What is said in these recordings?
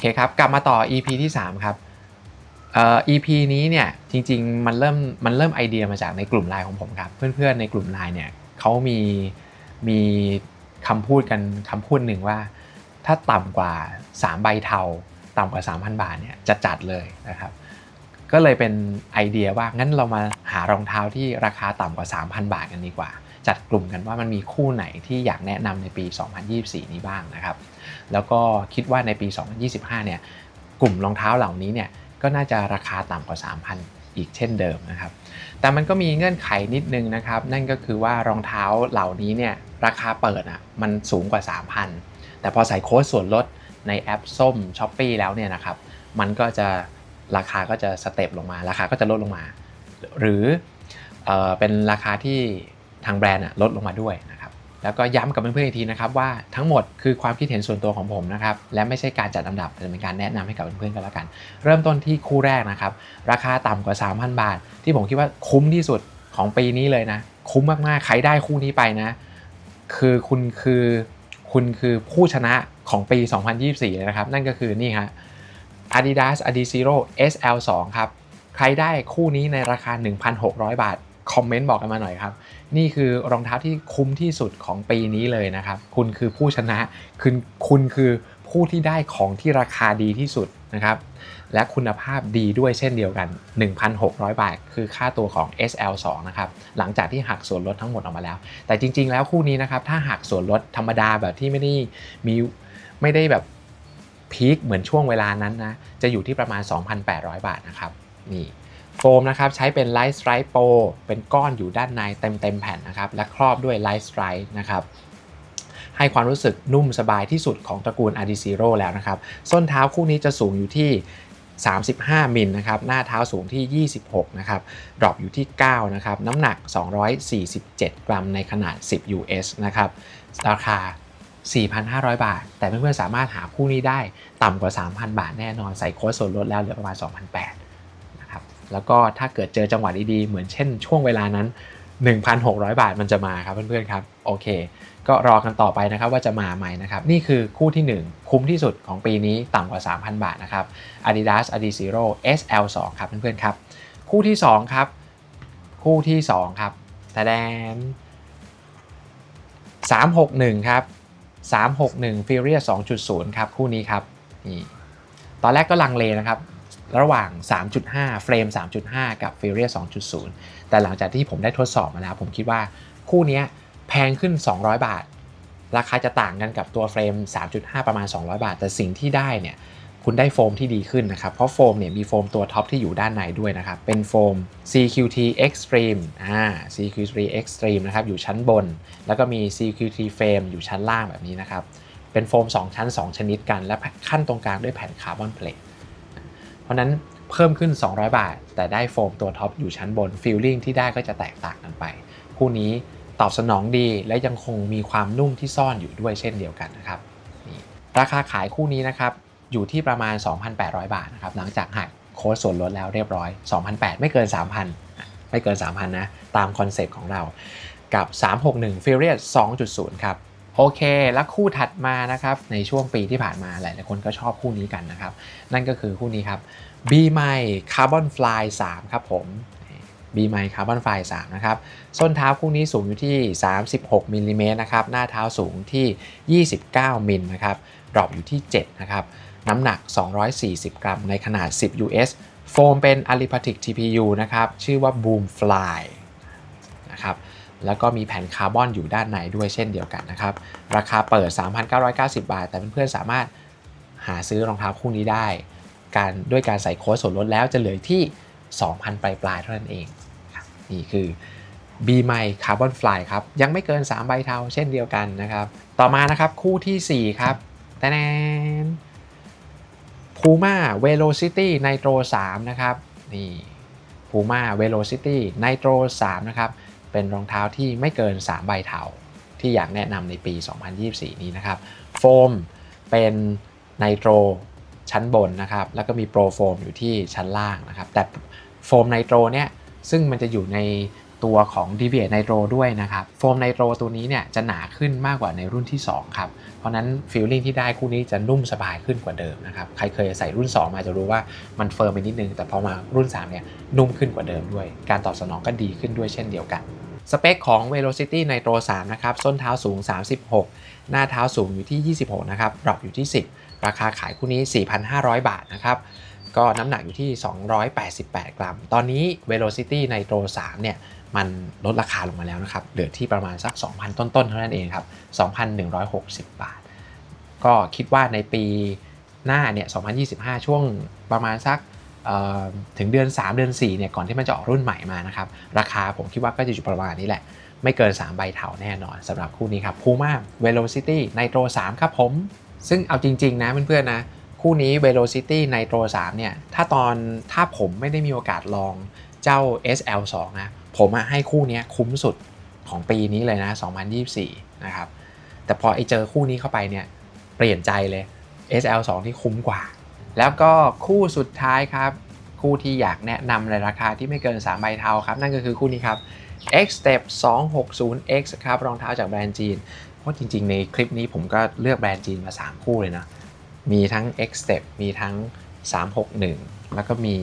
เคครับ กลับมาต่อ EP ที่ 3 ครับเอ่อ EP นี้เนี่ยจริงๆมันเริ่มมันเริ่มไอเดียมาจากในกลุ่มไลน์ของผมครับ เพื่อนๆในกลุ่มไลน์เนี่ยเขามีมีคำพูดกันคำพูดหนึ่งว่า ถ้าต่ำกว่า 3 ใบเทาต่ำกว่า 3,000 บาทเนี่ยจะจัดเลยนะครับก็เลยเป็นไอเดียว่างั้นเรามาหารองเท้าที่ราคาต่ำกว่า 3,000 บาทกันดีกว่า จัดกลุ่มกันว่ามันมีคู่ไหนที่อยากแนะนำในปี 2024 นี้บ้างนะครับ แล้วก็คิดว่าในปี 2025 เนี่ยกลุ่มรองเท้าเหล่านี้เนี่ยก็น่าจะราคาต่ำกว่า 3,000 อีกเช่นเดิมนะครับ แต่มันก็มีเงื่อนไขนิดนึงนะครับ นั่นก็คือว่ารองเท้าเหล่านี้เนี่ยราคาเปิดอะมันสูงกว่า 3,000 แต่พอใส่โค้ดส่วนลดในแอปส้ม s h อ p e e แล้วเนี่ยนะครับ มันก็จะราคาก็จะสเต็ปลงมา ราคาก็จะลดลงมา หรือเออเป็นราคาที่ทางแบรนด์ลดลงมาด้วยนะ แล้วก็ย้ำกับเพื่อนๆอีกทีนะครับว่าทั้งหมดคือความคิดเห็นส่วนตัวของผมนะครับและไม่ใช่การจัดอันดับแต่เป็นการแนะนำให้กับเพื่อนๆกันแล้วกัน เริ่มต้นที่คู่แรกนะครับราคาต่ำกว่า 3,000 บาท ที่ผมคิดว่าคุ้มที่สุดของปีนี้เลยนะ คุ้มมากๆ ใครได้คู่นี้ไปนะ คือคุณคือคุณคือผู้ชนะของปี 2024 เลยนะครับ นั่นก็คือนี่ฮะ Adidas Adizero SL2 ครับ ใครได้คู่นี้ในราคา 1,600 บาท คอมเมนต์บอกกันมาหน่อยครับ นี่คือรองเท้าที่คุ้มที่สุดของปีนี้เลยนะครับ คุณคือผู้ชนะคุณคุณคือผู้ที่ได้ของที่ราคาดีที่สุดนะครับ และคุณภาพดีด้วยเช่นเดียวกัน 1,600 บาท คือค่าตัวของ SL2 นะครับ หลังจากที่หักส่วนลดทั้งหมดออกมาแล้ว แต่จริง ๆ แล้วคู่นี้นะครับ ถ้าหักส่วนลดธรรมดาแบบที่ไม่ได้มีไม่ได้แบบพีคเหมือนช่วงเวลานั้นนะ จะอยู่ที่ประมาณ 2,800 บาทนะครับ นี่ โฟมนะครับใช้เป็น Light Stripe Pro เป็นก้อนอยู่ด้านในเต็มเต็มแผ่นนะครับและครอบด้วย Light Stripe นะครับให้ความรู้สึกนุ่มสบายที่สุดของตระกูล Adizero แล้วนะครับ ส้นเท้าคู่นี้จะสูงอยู่ที่ 35 มิลนะครับ หน้าเท้าสูงที่ 26 นะครับ ดรอปอยู่ที่ 9 นะครับ น้ำหนัก 247 กรัมในขนาด 10 US นะครับ ราคา 4,500 บาท แต่เพื่อนๆสามารถหาคู่นี้ได้ต่ำกว่า 3,000 บาทแน่นอน ใส่โค้ดส่วนลดแล้วเหลือประมาณ 2,800นะครับ แล้วก็ถ้าเกิดเจอจังหวะดีๆเหมือนเช่นช่วงเวลานั้น 1,600 บาทมันจะมาครับเพื่อนๆครับโอเค ก็รอกันต่อไปนะครับว่าจะมาไหมนะครับนี่คือคู่ที่ 1 คุ้มที่สุดของปีนี้ต่ำกว่า 3,000 บาทนะครับ Adidas Adizero SL2 ครับเพื่อนๆครับคู่ที่2ครับคู่ที่2ครับแต่แดน361ครับ361 Furious 2.0 ครับ คู่นี้ครับนี่ตอนแรกก็ลังเลนะครับ ระหว่าง 3.5 เฟรม 3.5 กับ Furious 2.0 แต่หลังจากที่ผมได้ทดสอบมาแล้ว ผมคิดว่าคู่นี้แพงขึ้น 200 บาท ราคาจะต่างกันกับตัวเฟรม 3.5 ประมาณ 200 บาท แต่สิ่งที่ได้เนี่ยคุณได้โฟมที่ดีขึ้นนะครับ เพราะโฟมเนี่ยมีโฟมตัวท็อปที่อยู่ด้านในด้วยนะครับ เป็นโฟม CQT Extreme อ่า CQT Extreme นะครับ อยู่ชั้นบน แล้วก็มี CQT Frame อยู่ชั้นล่างแบบนี้นะครับ เป็นโฟม 2 ชั้น 2 ชนิดกัน และขั้นตรงกลางด้วยแผ่นคาร์บอนเพลท ราะนั้นเพิ่มขึ้น 200 บาท แต่ได้โฟมตัวท็อปอยู่ชั้นบนฟีลลิ่งที่ได้ก็จะแตกต่างกันไป คู่นี้ตอบสนองดีและยังคงมีความนุ่มที่ซ่อนอยู่ด้วยเช่นเดียวกันนะครับนี่ราคาขายคู่นี้นะครับอยู่ที่ประมาณ 2,800 บาทนะครับหลังจากหักโค้ดส่วนลดแล้วเรียบร้อย 2,800 ไม่เกิน 3,000 ไม่เกิน 3,000 นะ ตามคอนเซปต์ของเรากับ 361 Furious 2.0 ครับ โอเค แล้วคู่ถัดมานะครับในช่วงปีที่ผ่านมาหลายๆคนก็ชอบคู่นี้กันนะครับ นั่นก็คือคู่นี้ครับ b m i Carbon Fly 3ครับผม b m i Carbon Fly 3นะครับ ส้นเท้าคู่นี้สูงอยู่ที่ 36มิลลิเมตรนะครับ หน้าเท้าสูงที่ 29มิลนะครับดรอปอยู่ที่ 7 นะครับ น้ำหนัก 240 กรัม ในขนาด 10 US โฟมเป็น Alipatic TPU นะครับ ชื่อว่า Boom Fly นะครับ แล้วก็มีแผ่นคาร์บอนอยู่ด้านในด้วยเช่นเดียวกันนะครับ ราคาเปิด 3,990 บาท แต่เพื่อนๆสามารถหาซื้อรองเท้าคู่นี้ได้ การด้วยการใส่โค้ดส่วนลดแล้วจะเหลือที่ 2,000 ปลายๆเท่านั้นเอง นี่คือ b m i Carbon Fly ครับ ยังไม่เกิน 3 ใบเทาเช่นเดียวกันนะครับ ต่อมานะครับคู่ที่ 4 ครับแต่แนน Puma Velocity Nitro 3นะครับ นี่ Puma Velocity Nitro 3นะครับ เป็นรองเท้าที่ไม่เกิน 3 ใบเทาที่อยากแนะนำในปี 2024 นี้นะครับ โฟมเป็นไนโตรชั้นบนนะครับ แล้วก็มีโปรโฟมอยู่ที่ชั้นล่างนะครับ แต่โฟมไนโตรเนี่ย ซึ่งมันจะอยู่ในตัวของ Deviate Nitro ด้วยนะครับ โฟมไนโตรตัวนี้เนี่ยจะหนาขึ้นมากกว่าในรุ่นที่ 2 ครับ เพราะนั้นฟีลลิ่งที่ได้คู่นี้จะนุ่มสบายขึ้นกว่าเดิมนะครับ ใครเคยใส่รุ่น 2 มาจะรู้ว่ามันเฟิร์มไปนิดนึง แต่พอมารุ่น3เนี่ยนุ่มขึ้นกว่าเดิมด้วย การตอบสนองก็ดีขึ้นด้วยเช่นเดียวกัน สเปคของ Velocity Nitro 3 นะครับ ส้นเท้าสูง 36 หน้าเท้าสูงอยู่ที่ 26 นะครับดรอปอยู่ที่ 10 ราคาขายคู่นี้ 4,500 บาทนะครับ ก็น้ำหนักอยู่ที่ 288 กรัม ตอนนี้ Velocity Nitro 3 เนี่ย มันลดราคาลงมาแล้วนะครับ เหลือที่ประมาณสัก 2,000 ต้น ๆ เท่านั้นเองครับ 2,160 บาท ก็คิดว่าในปีหน้าเนี่ย 2025 ช่วงประมาณสัก ถึงเดือน 3 เดือน4เนี่ยก่อนที่มันจะออกรุ่นใหม่มานะครับราคาผมคิดว่าก็จะอยู่ประมาณนี้แหละ ไม่เกิน 3 ใบเถาแน่นอนสำหรับคู่นี้ครับ Puma Velocity Nitro 3 ครับผม ซึ่งเอาจริง ๆ นะเพื่อนๆนะคู่นี้ Velocity Nitro 3เนี่ยถ้าตอนถ้าผมไม่ได้มีโอกาสลองเจ้า SL2 นะผมให้คู่นี้คุ้มสุดของปีนี้เลยนะ 2024 นะครับแต่พอไอเจอคู่นี้เข้าไปเนี่ยเปลี่ยนใจเลย SL2 ที่คุ้มกว่า แล้วก็คู่สุดท้ายครับ คู่ที่อยากแนะนำในราคาที่ไม่เกิน3ใบเทาครับ นั่นก็คือคู่นี้ครับ X Step 260X ครับรองเท้าจากแบรนด์จีน เพราะจริงๆ ในคลิปนี้ผมก็เลือกแบรนด์จีนมา 3 คู่เลยนะ มีทั้ง X Step มีทั้ง 361 แล้วก็มี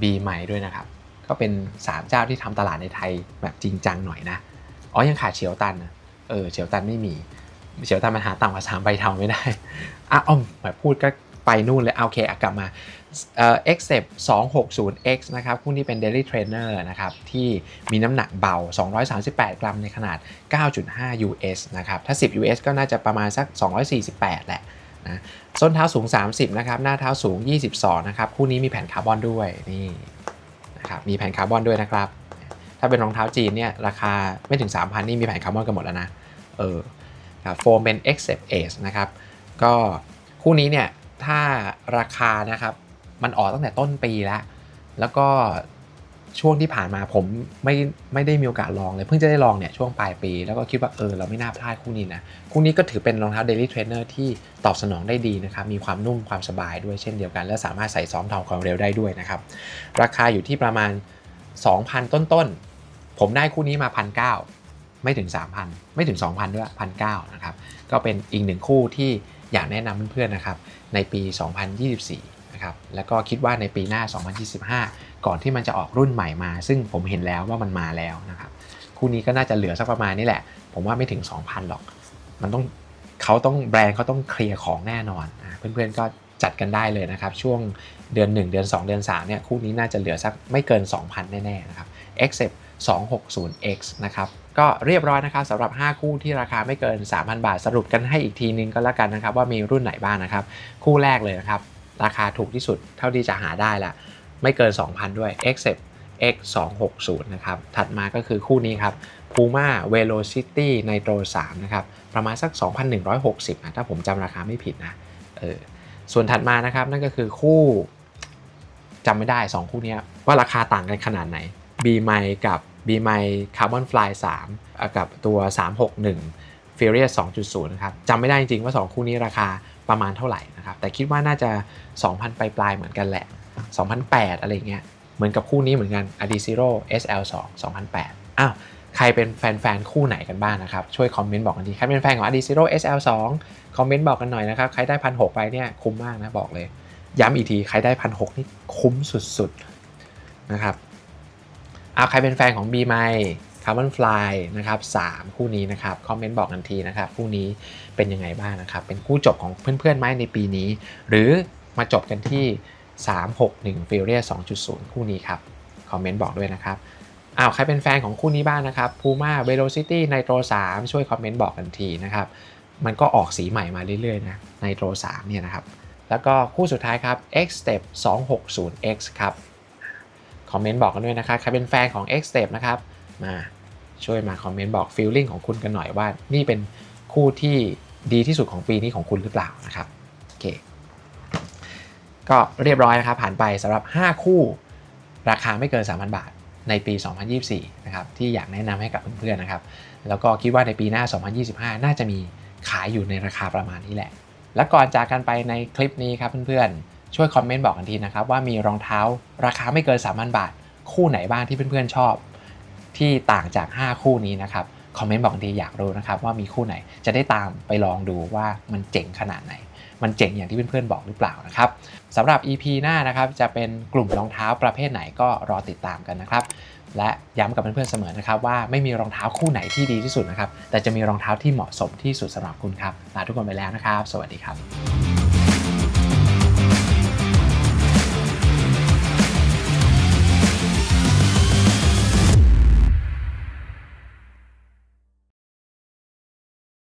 B ใหม่ด้วยนะครับ ก็เป็น 3 เจ้าที่ทำตลาดในไทยแบบจริงจังหน่อยนะ อ๋อยังขาดเฉียวตันนะ เออเฉียวตันไม่มี เฉียวตันมันหาต่ำกว่า3ใบเทาไม่ได้อะอ้อมแบบพูดก็ ไปนู่นเลยโอเคกลับมาเอ่อ x c e p 260x นะครับคู่นี้เป็น daily trainer นะครับที่มีน้ำหนักเบา 238 กรัมในขนาด 9.5 US นะครับถ้า 10 US ก็น่าจะประมาณสัก 248 แหละนะส้นเท้าสูง 30 นะครับ หน้าเท้าสูง 22 นะครับ คู่นี้มีแผ่นคาร์บอนด้วยนี่นะครับมีแผ่นคาร์บอนด้วยนะครับ ถ้าเป็นรองเท้าจีนเนี่ยราคาไม่ถึง 3,000 นี่มีแผ่นคาร์บอนกันหมดแล้วนะเออครับโฟมเป็น x c e p Ace นะครับก็คู่นี้เนี่ย ถ้าราคานะครับมันออกตั้งแต่ต้นปีแล้ว แล้วก็ช่วงที่ผ่านมาผมไม่ไม่ได้มีโอกาสลองเลย เพิ่งจะได้ลองเนี่ยช่วงปลายปี แล้วก็คิดว่าเออเราไม่น่าพลาดคู่นี้นะ คู่นี้ก็ถือเป็นรองเท้า Daily Trainer ที่ตอบสนองได้ดีนะครับ มีความนุ่มความสบายด้วยเช่นเดียวกัน และสามารถใส่ซ้อมทำความเร็วได้ด้วยนะครับ ราคาอยู่ที่ประมาณ 2,000 ต้นๆ ผมได้คู่นี้มา 1,900 ไม่ถึง 3,000 ไม่ถึง 2,000 ด้วย 1,900 นะครับ ก็เป็นอีกหนึ่งคู่ที่ อยากแนะนำเพื่อนๆนะครับในปี 2024 นะครับ แล้วก็คิดว่าในปีหน้า 2025 ก่อนที่มันจะออกรุ่นใหม่มา ซึ่งผมเห็นแล้วว่ามันมาแล้วนะครับ คู่นี้ก็น่าจะเหลือสักประมาณนี้แหละ ผมว่าไม่ถึง 2,000 หรอก มันต้องเขาต้องแบรนด์เขาต้องเคลียร์ของแน่นอนนะเพื่อนๆก็ จัดกันได้เลยนะครับ ช่วงเดือน 1 เดือน 2 เดือน 3 เนี่ย คู่นี้น่าจะเหลือสักไม่เกิน 2,000 แน่ๆนะครับ Except 260X นะครับ ก็เรียบร้อยนะครับสำหรับ 5 คู่ที่ราคาไม่เกิน 3,000 บาท สรุปกันให้อีกทีนึงก็แล้วกันนะครับ ว่ามีรุ่นไหนบ้างนะครับ คู่แรกเลยนะครับ ราคาถูกที่สุดเท่าที่จะหาได้ละไม่เกิน 2,000 ด้วย Except X 2 6 0นะครับ ถัดมาก็คือคู่นี้ครับ Puma Velocity Nitro 3 นะครับ ประมาณสัก 2,160นะถ้าผมจำราคาไม่ผิดนะ เออ ส่วนถัดมานะครับนั่นก็คือคู่จำไม่ได้ 2 คู่นี้ว่าราคาต่างกันขนาดไหน B ไมกับ B ไม Carbon Fly 3 กับตัว 361 Furious 2.0 นะครับจำไม่ได้จริงๆว่า 2 คู่นี้ราคาประมาณเท่าไหร่นะครับ แต่คิดว่าน่าจะ 2,000 ปลายๆเหมือนกันแหละ 2,008 อะไรเงี้ย เหมือนกับคู่นี้เหมือนกัน a d i z e r o SL2 2008 อ้าว ใครเป็นแฟนๆ คู่ไหนกันบ้างนะครับ ช่วยคอมเมนต์บอกกันทีใครเป็นแฟนของ a d i z e r o SL2 คอมเมนต์บอกกันหน่อยนะครับ ใครได้พันหไปเนี่ยคุ้มมากนะบอกเลย ย้ำอีกที ใครได้พันหนี่คุ้มสุดๆนะครับเอาใครเป็นแฟนของ B m i Carbon Fly นะครับ3คู่นี้นะครับ คอมเมนต์บอกกันทีนะครับ คู่นี้เป็นยังไงบ้างนะครับ เป็นคู่จบของเพื่อนๆไหมในปีนี้ หรือมาจบกันที่ 361 Furious 2.0 คู่นี้ครับ คอมเมนต์บอกด้วยนะครับ อ้าวใครเป็นแฟนของคู่นี้บ้างนะครับ Puma Velocity Nitro 3 ช่วยคอมเมนต์บอกกันทีนะครับ มันก็ออกสีใหม่มาเรื่อยๆนะ Nitro 3 เนี่ยนะครับ แล้วก็คู่สุดท้ายครับ X Step 260X ครับ คอมเมนต์บอกกันด้วยนะครับ ใครเป็นแฟนของ X Step นะครับ มาช่วยมาคอมเมนต์บอกฟีลลิ่งของคุณกันหน่อยว่า นี่เป็นคู่ที่ดีที่สุดของปีนี้ของคุณหรือเปล่านะครับ โอเค ก็เรียบร้อยนะครับ ผ่านไปสำหรับ 5 คู่ ราคาไม่เกิน 3,000 บาท ในปี 2024 นะครับที่อยากแนะนำให้กับเพื่อนๆนะครับแล้วก็คิดว่าในปีหน้า 2025 น่าจะมีขายอยู่ในราคาประมาณนี้แหละ และก่อนจากกันไปในคลิปนี้ครับเพื่อนๆ ช่วยคอมเมนต์บอกกันทีนะครับว่ามีรองเท้าราคาไม่เกิน 3,000 บาท คู่ไหนบ้างที่เพื่อนๆชอบ ที่ต่างจาก 5 คู่นี้นะครับคอมเมนต์บอกกันทีอยากรู้นะครับว่ามีคู่ไหนจะได้ตามไปลองดูว่ามันเจ๋งขนาดไหน มันเจ๋งอย่างที่เพื่อนๆบอกหรือเปล่านะครับสำหรับ EP หน้านะครับจะเป็นกลุ่มรองเท้าประเภทไหนก็รอติดตามกันนะครับและย้ำกับเพื่อนๆเสมอนะครับว่าไม่มีรองเท้าคู่ไหนที่ดีที่สุดนะครับแต่จะมีรองเท้าที่เหมาะสมที่สุดสำหรับคุณครับลาทุกคนไปแล้วนะครับ สวัสดีครับ